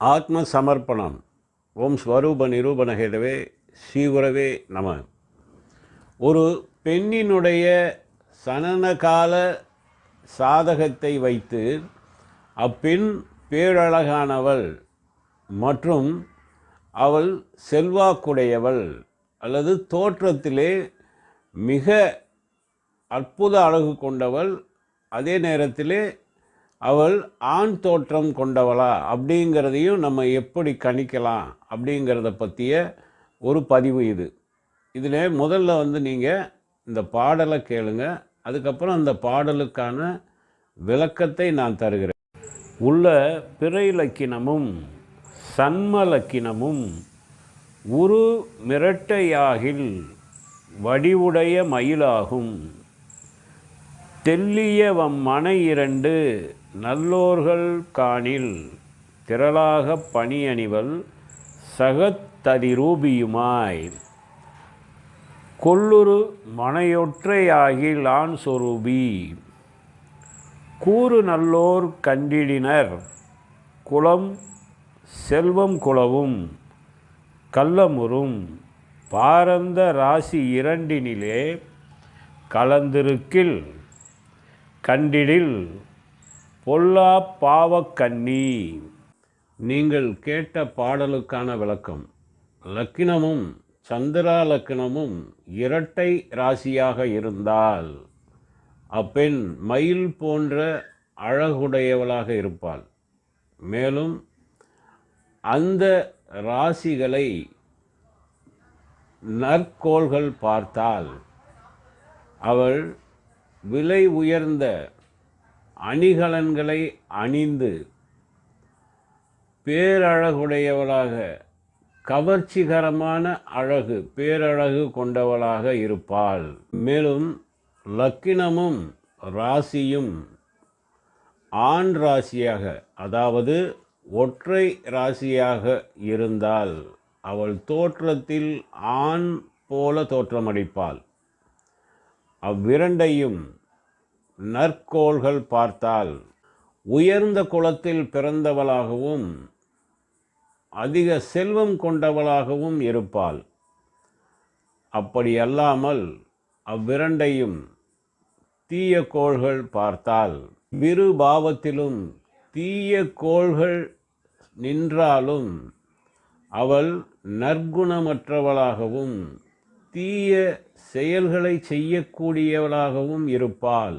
ஆத்ம சமர்ப்பணம் ஓம் ஸ்வரூப நிரூபணகேதவே ஸ்ரீகுரவே நம. ஒரு பெண்ணினுடைய சனனகால சாதகத்தை வைத்து அப்பெண் பேரழகானவள் மற்றும் அவள் செல்வாக்குடையவள் அல்லது தோற்றத்திலே மிக அற்புத அழகு கொண்டவள் அதே நேரத்திலே அவள் ஆண் தோற்றம் கொண்டவளா அப்படிங்கிறதையும் நம்ம எப்படி கணிக்கலாம் அப்படிங்கிறத பற்றிய ஒரு பதிவு இது. இதில் முதல்ல வந்து நீங்கள் இந்த பாடலை கேளுங்க. அதுக்கப்புறம் அந்த பாடலுக்கான விளக்கத்தை நான் தருகிறேன். உள்ள பிற இலக்கினமும் சன்ம லக்கினமும் உரு மிரட்டையாகில் வடிவுடைய மயிலாகும். தெல்லிய வம்மனை இரண்டு நல்லோர்கள் காணில் திரளாக பணியணிவல் சகத்ததிரூபியுமாய். கொல்லுரு மனையொற்றையாகில் ஆண் சொரூபி கூறு நல்லோர் கண்டிடினர் குளம் செல்வம் குளவும் கள்ளமுறும். பாரந்த ராசி இரண்டினிலே கலந்திருக்கில் கண்டிடில் பொல்லா பாவக்கண்ணி. நீங்கள் கேட்ட பாடலுக்கான விளக்கம் லக்கினமும் சந்திரா லக்கினமும் இரட்டை ராசியாக இருந்தால் அப்பெண் மயில் போன்ற அழகுடையவளாக இருப்பாள். மேலும் அந்த ராசிகளை நற்கோள்கள் பார்த்தால் அவள் விலை உயர்ந்த அணிகலன்களை அணிந்து பேரழகுடையவளாக கவர்ச்சிகரமான அழகு பேரழகு கொண்டவளாக இருப்பாள். மேலும் லக்கினமும் ராசியும் ஆண் ராசியாக அதாவது ஒற்றை ராசியாக இருந்தால் அவள் தோற்றத்தில் ஆண் போல தோற்றமளிப்பாள். அவ்விரண்டையும் நற்கோள்கள் பார்த்தால் உயர்ந்த குலத்தில் பிறந்தவளாகவும் அதிக செல்வம் கொண்டவளாகவும் இருப்பாள். அப்படி அல்லாமல் அவ்விரண்டையும் தீய கோள்கள் பார்த்தால் விரு பாவத்திலும் தீய கோள்கள் நின்றாலும் அவள் நற்குணமற்றவளாகவும் தீய செயல்களை செய்யக்கூடியவளாகவும் இருப்பாள்.